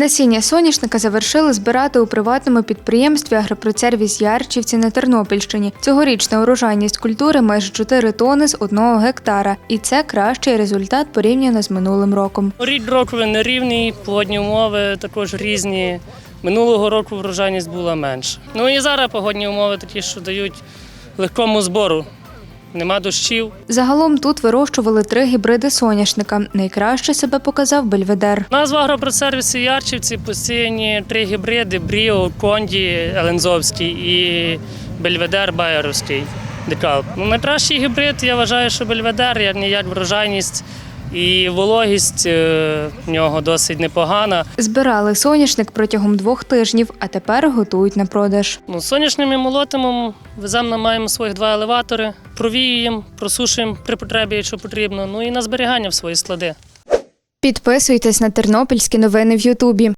Насіння соняшника завершили збирати у приватному підприємстві Агропроцервіс Ярчівці на Тернопільщині. Цьогорічна урожайність культури майже 4 тони з одного гектара, і це кращий результат порівняно з минулим роком. Рік року нерівний, погодні умови також різні. Минулого року врожайність була менша. Ну і зараз погодні умови такі, що дають легкому збору. Нема дощів. Загалом тут вирощували три гібриди соняшника. Найкраще себе показав Бельведер. Назва агропроцервісу Ярчівці посіяні три гібриди: Бріо, Конді, Елензовський і Бельведер Байеровський декал. Ну, найкращий гібрид, я вважаю, що Бельведер, як ніяк врожайність і вологість е, в нього досить непогана. Збирали соняшник протягом двох тижнів, а тепер готують на продаж. Ну, сонячним і молотимом веземо, маємо своїх два елеватори, провіюємо, просушуємо при потребі, якщо потрібно. Ну і на зберігання в свої склади. Підписуйтесь на тернопільські новини в Ютубі.